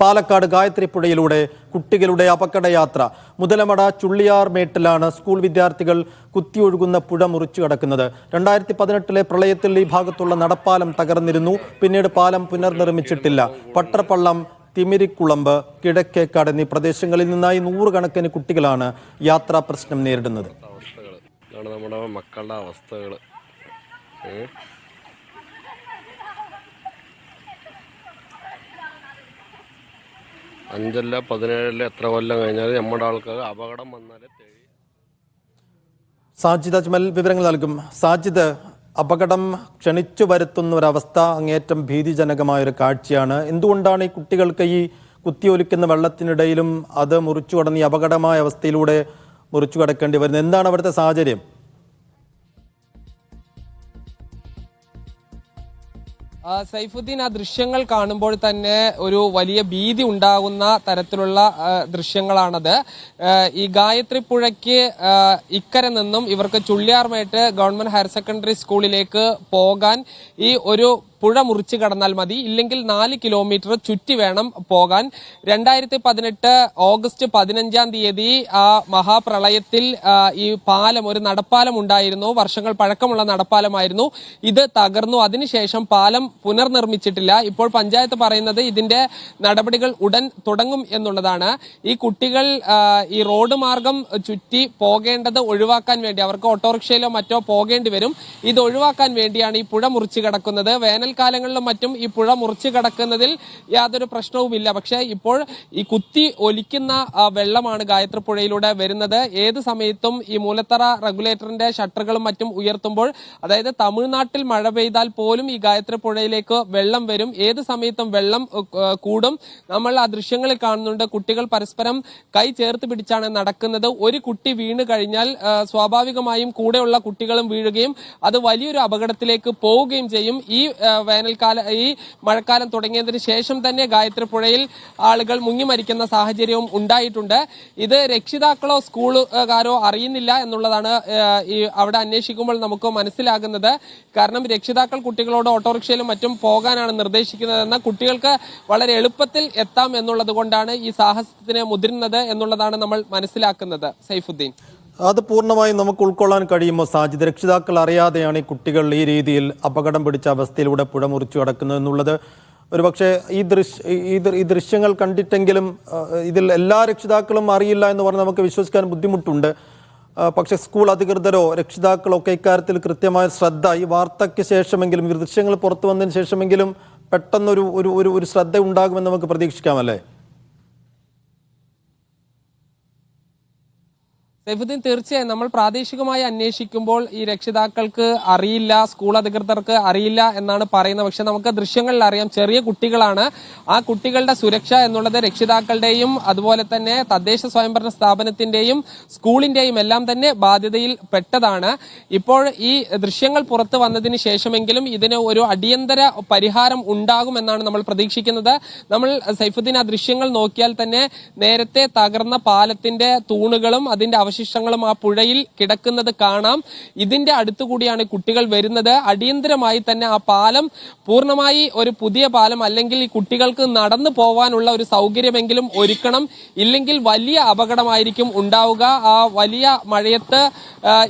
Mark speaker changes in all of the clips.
Speaker 1: പാലക്കാട് ഗായത്രിപ്പുഴയിലൂടെ കുട്ടികളുടെ അപകടയാത്ര. മുതലമട ചുള്ളിയാർ മേട്ടിലാണ് സ്കൂൾ വിദ്യാർത്ഥികൾ കുത്തിയൊഴുകുന്ന പുഴ മുറിച്ചു കടക്കുന്നത്. രണ്ടായിരത്തി പതിനെട്ടിലെ പ്രളയത്തിൽ ഈ ഭാഗത്തുള്ള നടപ്പാലം തകർന്നിരുന്നു. പിന്നീട് പാലം പുനർനിർമ്മിച്ചിട്ടില്ല. പട്ടർപ്പള്ളം തിമിരിക്കുളമ്പ് കിഴക്കേക്കാട് എന്നീ പ്രദേശങ്ങളിൽ നിന്നായി നൂറുകണക്കിന് കുട്ടികളാണ് യാത്രാ പ്രശ്നം നേരിടുന്നത്.
Speaker 2: നമ്മുടെ മക്കളുടെ അവസ്ഥകൾ അഞ്ചല്ല പതിനേഴല്ല എത്ര കൊല്ലം കഴിഞ്ഞാൽ നമ്മുടെ ആൾക്കാർ അപകടം വന്നാലേ തെളി
Speaker 1: സാജിദ് അജ്മൽ വിവരങ്ങൾ നൽകും. സാജിദ് അപകടം ക്ഷണിച്ചു വരുത്തുന്ന ഒരവസ്ഥ അങ്ങേറ്റം ഭീതിജനകമായ ഒരു കാഴ്ചയാണ്. എന്തുകൊണ്ടാണ് ഈ കുട്ടികൾക്ക് ഈ കുത്തിയൊലിക്കുന്ന വെള്ളത്തിനിടയിലും അത് മുറിച്ചു കടന്ന് ഈ അപകടമായ അവസ്ഥയിലൂടെ മുറിച്ചു കടക്കേണ്ടി വരുന്നത്? എന്താണ് അവിടുത്തെ സാഹചര്യം?
Speaker 3: സൈഫുദ്ദീൻ ആ ദൃശ്യങ്ങൾ കാണുമ്പോൾ തന്നെ ഒരു വലിയ ഭീതി ഉണ്ടാകുന്ന തരത്തിലുള്ള ദൃശ്യങ്ങളാണത്. ഈ ഗായത്രി പുഴയ്ക്ക് ഇക്കരെ നിന്നും ഇവർക്ക് ചുള്ളിയാർമേട്ട് ഗവൺമെന്റ് ഹയർ സെക്കൻഡറി സ്കൂളിലേക്ക് പോകാൻ ഈ ഒരു പുഴ മുറിച്ച് കടന്നാൽ മതി. ഇല്ലെങ്കിൽ നാല് കിലോമീറ്റർ ചുറ്റി വേണം പോകാൻ. രണ്ടായിരത്തി പതിനെട്ട് ഓഗസ്റ്റ് പതിനഞ്ചാം തീയതി ആ മഹാപ്രളയത്തിൽ ഈ പാലം ഒരു നടപ്പാലം ഉണ്ടായിരുന്നു. വർഷങ്ങൾ പഴക്കമുള്ള നടപ്പാലമായിരുന്നു. ഇത് തകർന്നു. അതിനുശേഷം പാലം പുനർനിർമ്മിച്ചിട്ടില്ല. ഇപ്പോൾ പഞ്ചായത്ത് പറയുന്നത് ഇതിന്റെ നടപടികൾ ഉടൻ തുടങ്ങും എന്നുള്ളതാണ്. ഈ കുട്ടികൾ ഈ റോഡ് മാർഗം ചുറ്റി പോകേണ്ടത് ഒഴിവാക്കാൻ വേണ്ടി അവർക്ക് ഓട്ടോറിക്ഷയിലോ മറ്റോ പോകേണ്ടി വരും. ഇത് ഒഴിവാക്കാൻ വേണ്ടിയാണ് ഈ പുഴ മുറിച്ച് കിടക്കുന്നത്. വേനൽക്കാലങ്ങളിലും മറ്റും ഈ പുഴ മുറിച്ച് കിടക്കുന്നതിൽ യാതൊരു പ്രശ്നവുമില്ല. പക്ഷേ ഇപ്പോൾ ഈ കുത്തി ഒലിക്കുന്ന വെള്ളമാണ് ഗായത്രി പുഴയിലൂടെ വരുന്നത്. ഏത് സമയത്തും ഈ മൂലത്തറ റെഗുലേറ്ററിന്റെ ഷട്ടറുകളും മറ്റും ഉയർത്തുമ്പോൾ അതായത് തമിഴ്നാട്ടിൽ മഴ പെയ്താൽ പോലും ഈ ഗായത്രി പുഴയിലേക്ക് വെള്ളം വരും. ഏത് സമയത്തും വെള്ളം കൂടും. നമ്മൾ ആ ദൃശ്യങ്ങളിൽ കാണുന്നുണ്ട് കുട്ടികൾ പരസ്പരം കൈ ചേർത്ത് പിടിച്ചാണ് നടക്കുന്നത്. ഒരു കുട്ടി വീണ് കഴിഞ്ഞാൽ സ്വാഭാവികമായും കൂടെയുള്ള കുട്ടികളും വീഴുകയും അത് വലിയൊരു അപകടത്തിലേക്ക് പോവുകയും ചെയ്യും. ഈ വേനൽക്കാല ഈ മഴക്കാലം തുടങ്ങിയതിന് ശേഷം തന്നെ ഗായത്രി പുഴയിൽ ആളുകൾ മുങ്ങി മരിക്കുന്ന സാഹചര്യവും ഉണ്ടായിട്ടുണ്ട്. ഇത് രക്ഷിതാക്കളോ സ്കൂളുകാരോ അറിയുന്നില്ല എന്നുള്ളതാണ് ഈ അവിടെ അന്വേഷിക്കുമ്പോൾ നമുക്ക് മനസ്സിലാകുന്നത്. കാരണം രക്ഷിതാക്കൾ കുട്ടികളോട് ഓട്ടോറിക്ഷയിലും മറ്റും പോകാനാണ് നിർദ്ദേശിക്കുന്നതെന്ന കുട്ടികൾക്ക് വളരെ എളുപ്പത്തിൽ എത്താം എന്നുള്ളത് കൊണ്ടാണ് ഈ സാഹസത്തിന് മുതിരുന്നത് എന്നുള്ളതാണ് നമ്മൾ മനസ്സിലാക്കുന്നത്. സൈഫുദ്ദീൻ.
Speaker 1: അത് പൂർണമായും നമുക്ക് ഉൾക്കൊള്ളാൻ കഴിയുമോ? സാജിദ് രക്ഷിതാക്കൾ അറിയാതെയാണ് ഈ കുട്ടികൾ ഈ രീതിയിൽ അപകടം പിടിച്ച അവസ്ഥയിലൂടെ പുഴ മുറിച്ചു കടക്കുന്നത് എന്നുള്ളത്. ഒരുപക്ഷെ ഈ ദൃശ്യ ഈ ദൃശ്യങ്ങൾ കണ്ടിട്ടെങ്കിലും ഇതിൽ എല്ലാ രക്ഷിതാക്കളും അറിയില്ല എന്ന് പറഞ്ഞ് നമുക്ക് വിശ്വസിക്കാൻ ബുദ്ധിമുട്ടുണ്ട്. പക്ഷെ സ്കൂൾ അധികൃതരോ രക്ഷിതാക്കളോ ഒക്കെ ഇക്കാര്യത്തിൽ കൃത്യമായ ശ്രദ്ധ ഈ വാർത്തയ്ക്ക് ശേഷമെങ്കിലും ഈ ദൃശ്യങ്ങൾ പുറത്തു വന്നതിന് ശേഷമെങ്കിലും പെട്ടെന്നൊരു ഒരു ഒരു ഒരു ശ്രദ്ധ ഉണ്ടാകുമെന്ന് നമുക്ക് പ്രതീക്ഷിക്കാമല്ലേ?
Speaker 3: സൈഫുദ്ദീൻ തീർച്ചയായും നമ്മൾ പ്രാദേശികമായി അന്വേഷിക്കുമ്പോൾ ഈ രക്ഷിതാക്കൾക്ക് അറിയില്ല സ്കൂൾ അധികൃതർക്ക് അറിയില്ല എന്നാണ് പറയുന്നത്. പക്ഷെ നമുക്ക് ദൃശ്യങ്ങളിൽ അറിയാം ചെറിയ കുട്ടികളാണ്. ആ കുട്ടികളുടെ സുരക്ഷ എന്നുള്ളത് രക്ഷിതാക്കളുടെയും അതുപോലെ തന്നെ തദ്ദേശ സ്വയംഭരണ സ്ഥാപനത്തിന്റെയും സ്കൂളിന്റെയും എല്ലാം തന്നെ ബാധ്യതയിൽ പെട്ടതാണ്. ഇപ്പോൾ ഈ ദൃശ്യങ്ങൾ പുറത്തു വന്നതിന് ശേഷമെങ്കിലും ഇതിന് ഒരു അടിയന്തര പരിഹാരം ഉണ്ടാകുമെന്നാണ് നമ്മൾ പ്രതീക്ഷിക്കുന്നത്. നമ്മൾ സൈഫുദ്ദീൻ ആ ദൃശ്യങ്ങൾ നോക്കിയാൽ തന്നെ നേരത്തെ തകർന്ന പാലത്തിന്റെ തൂണുകളും അതിന്റെ അവശിഷ്ടങ്ങളും ആ പുഴയിൽ കിടക്കുന്നത് കാണാം. ഇതിന്റെ അടുത്തുകൂടിയാണ് കുട്ടികൾ വരുന്നത്. അടിയന്തരമായി തന്നെ ആ പാലം പൂർണമായി ഒരു പുതിയ പാലം അല്ലെങ്കിൽ ഈ കുട്ടികൾക്ക് നടന്നു പോവാനുള്ള ഒരു സൗകര്യമെങ്കിലും ഒരുക്കണം. ഇല്ലെങ്കിൽ വലിയ അപകടമായിരിക്കും ഉണ്ടാവുക. ആ വലിയ മഴയത്ത്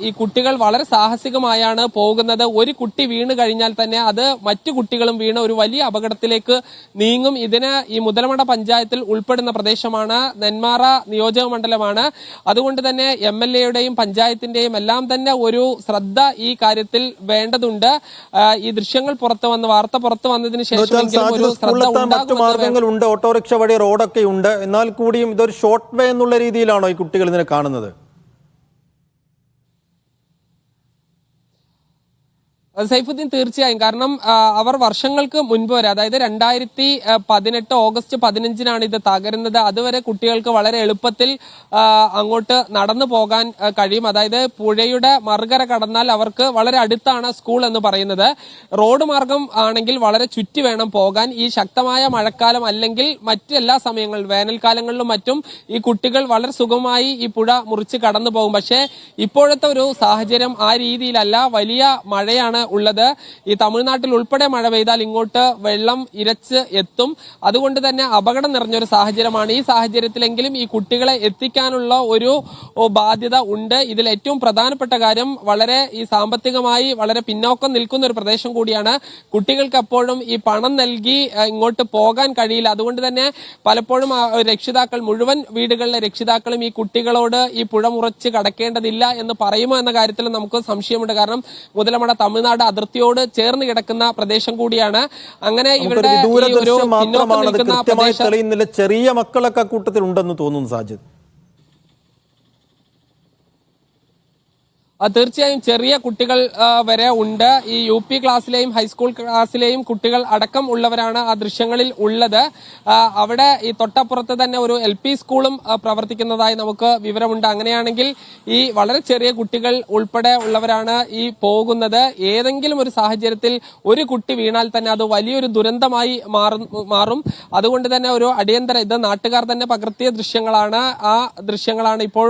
Speaker 3: ഈ കുട്ടികൾ വളരെ സാഹസികമായാണ് പോകുന്നത്. ഒരു കുട്ടി വീണ് കഴിഞ്ഞാൽ തന്നെ അത് മറ്റു കുട്ടികളും വീണ് ഒരു വലിയ അപകടത്തിലേക്ക് നീങ്ങും. ഇതിന് ഈ മുതലമട പഞ്ചായത്തിൽ ഉൾപ്പെടുന്ന പ്രദേശമാണ് നെന്മാറ നിയോജക മണ്ഡലമാണ്. അതുകൊണ്ട് തന്നെ എം എൽ എയുടെയും പഞ്ചായത്തിന്റെയും എല്ലാം തന്നെ ഒരു ശ്രദ്ധ ഈ കാര്യത്തിൽ വേണ്ടതുണ്ട്. ഈ ദൃശ്യങ്ങൾ പുറത്തു വന്ന് വാർത്ത പുറത്തു വന്നതിന്
Speaker 1: ശേഷം മറ്റു
Speaker 3: മാർഗങ്ങൾ
Speaker 1: ഉണ്ട് ഓട്ടോറിക്ഷ വഴി റോഡൊക്കെ ഉണ്ട് എന്നാൽ കൂടിയും ഇതൊരു ഷോർട്ട് വേ എന്നുള്ള രീതിയിലാണോ ഈ കുട്ടികൾ ഇതിനെ കാണുന്നത്?
Speaker 3: സൈഫുദ്ദീൻ തീർച്ചയായും. കാരണം അവർ വർഷങ്ങൾക്ക് മുൻപ് വരെ അതായത് രണ്ടായിരത്തി പതിനെട്ട് ഓഗസ്റ്റ് പതിനഞ്ചിനാണ് ഇത് തകരുന്നത്. അതുവരെ കുട്ടികൾക്ക് വളരെ എളുപ്പത്തിൽ അങ്ങോട്ട് നടന്നു പോകാൻ കഴിയും. അതായത് പുഴയുടെ മറുകര കടന്നാൽ അവർക്ക് വളരെ അടുത്താണ് സ്കൂൾ എന്ന് പറയുന്നത്. റോഡ് മാർഗം ആണെങ്കിൽ വളരെ ചുറ്റി വേണം പോകാൻ. ഈ ശക്തമായ മഴക്കാലം അല്ലെങ്കിൽ മറ്റെല്ലാ സമയങ്ങളിലും വേനൽക്കാലങ്ങളിലും മറ്റും ഈ കുട്ടികൾ വളരെ സുഖമായി ഈ പുഴ മുറിച്ച് കടന്നു പോകും. പക്ഷേ ഇപ്പോഴത്തെ ഒരു സാഹചര്യം ആ രീതിയിലല്ല. വലിയ മഴയാണ് ഉള്ളത്. ഈ തമിഴ്നാട്ടിൽ ഉൾപ്പെടെ മഴ പെയ്താൽ ഇങ്ങോട്ട് വെള്ളം ഇരച്ച് എത്തും. അതുകൊണ്ട് തന്നെ അപകടം നിറഞ്ഞൊരു സാഹചര്യമാണ്. ഈ സാഹചര്യത്തിലെങ്കിലും ഈ കുട്ടികളെ എത്തിക്കാനുള്ള ഒരു ബാധ്യത ഉണ്ട്. ഇതിൽ ഏറ്റവും പ്രധാനപ്പെട്ട കാര്യം വളരെ ഈ സാമ്പത്തികമായി വളരെ പിന്നോക്കം നിൽക്കുന്ന ഒരു പ്രദേശം കൂടിയാണ്. കുട്ടികൾക്ക് എപ്പോഴും ഈ പണം നൽകി ഇങ്ങോട്ട് പോകാൻ കഴിയില്ല. അതുകൊണ്ട് തന്നെ പലപ്പോഴും രക്ഷിതാക്കൾ മുഴുവൻ വീടുകളിലെ രക്ഷിതാക്കളും ഈ കുട്ടികളോട് ഈ പുഴ മുറച്ച് കടക്കേണ്ടതില്ല എന്ന് പറയുമോ എന്ന കാര്യത്തിൽ നമുക്ക് സംശയമുണ്ട്. കാരണം മുതലമട തമിഴ്നാട് അതിർത്തിയോട് ചേർന്ന് കിടക്കുന്ന പ്രദേശം കൂടിയാണ്. അങ്ങനെ
Speaker 1: ഇവരുടെ
Speaker 3: ഇവിടെ
Speaker 1: ചെറിയ മക്കളൊക്കെ കൂട്ടത്തിൽ ഉണ്ടെന്ന് തോന്നുന്നു സാജിദ്.
Speaker 3: തീർച്ചയായും ചെറിയ കുട്ടികൾ വരെ ഉണ്ട്. ഈ യു പി ക്ലാസ്സിലെയും ഹൈസ്കൂൾ ക്ലാസ്സിലെയും കുട്ടികൾ അടക്കം ഉള്ളവരാണ് ആ ദൃശ്യങ്ങളിൽ ഉള്ളത്. അവിടെ ഈ തൊട്ടപ്പുറത്ത് തന്നെ ഒരു എൽ പി സ്കൂളും പ്രവർത്തിക്കുന്നതായി നമുക്ക് വിവരമുണ്ട്. അങ്ങനെയാണെങ്കിൽ ഈ വളരെ ചെറിയ കുട്ടികൾ ഉൾപ്പെടെ ഉള്ളവരാണ് ഈ പോകുന്നത്. ഏതെങ്കിലും ഒരു സാഹചര്യത്തിൽ ഒരു കുട്ടി വീണാൽ തന്നെ അത് വലിയൊരു ദുരന്തമായി മാറും മാറും. അതുകൊണ്ട് തന്നെ ഒരു അടിയന്തര ഇത് നാട്ടുകാർ തന്നെ പകർത്തിയ ദൃശ്യങ്ങളാണ്. ആ ദൃശ്യങ്ങളാണ് ഇപ്പോൾ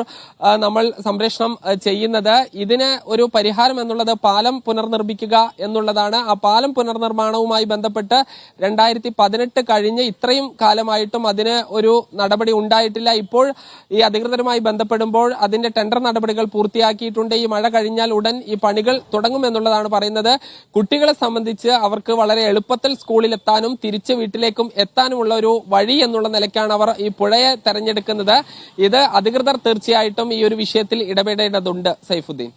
Speaker 3: നമ്മൾ സംപ്രേഷണം ചെയ്യുന്നത്. ഇതിന് ഒരു പരിഹാരം എന്നുള്ളത് പാലം പുനർനിർമ്മിക്കുക എന്നുള്ളതാണ്. ആ പാലം പുനർനിർമ്മാണവുമായി ബന്ധപ്പെട്ട് രണ്ടായിരത്തി പതിനെട്ട് കഴിഞ്ഞ് ഇത്രയും കാലമായിട്ടും അതിന് ഒരു നടപടി ഉണ്ടായിട്ടില്ല. ഇപ്പോൾ ഈ അധികൃതരുമായി ബന്ധപ്പെടുമ്പോൾ അതിന്റെ ടെൻഡർ നടപടികൾ പൂർത്തിയാക്കിയിട്ടുണ്ട്. ഈ മഴ കഴിഞ്ഞാൽ ഉടൻ ഈ പണികൾ തുടങ്ങുമെന്നുള്ളതാണ് പറയുന്നത്. കുട്ടികളെ സംബന്ധിച്ച് അവർക്ക് വളരെ എളുപ്പത്തിൽ സ്കൂളിലെത്താനും തിരിച്ച് വീട്ടിലേക്കും എത്താനുമുള്ള ഒരു വഴി എന്നുള്ള നിലയ്ക്കാണ് അവർ ഈ പുഴയെ തെരഞ്ഞെടുക്കുന്നത്. ഇത് അധികൃതർ തീർച്ചയായിട്ടും ഈ ഒരു വിഷയത്തിൽ ഇടപെടേണ്ടതുണ്ട്. സൈഫുദ്ദീൻ.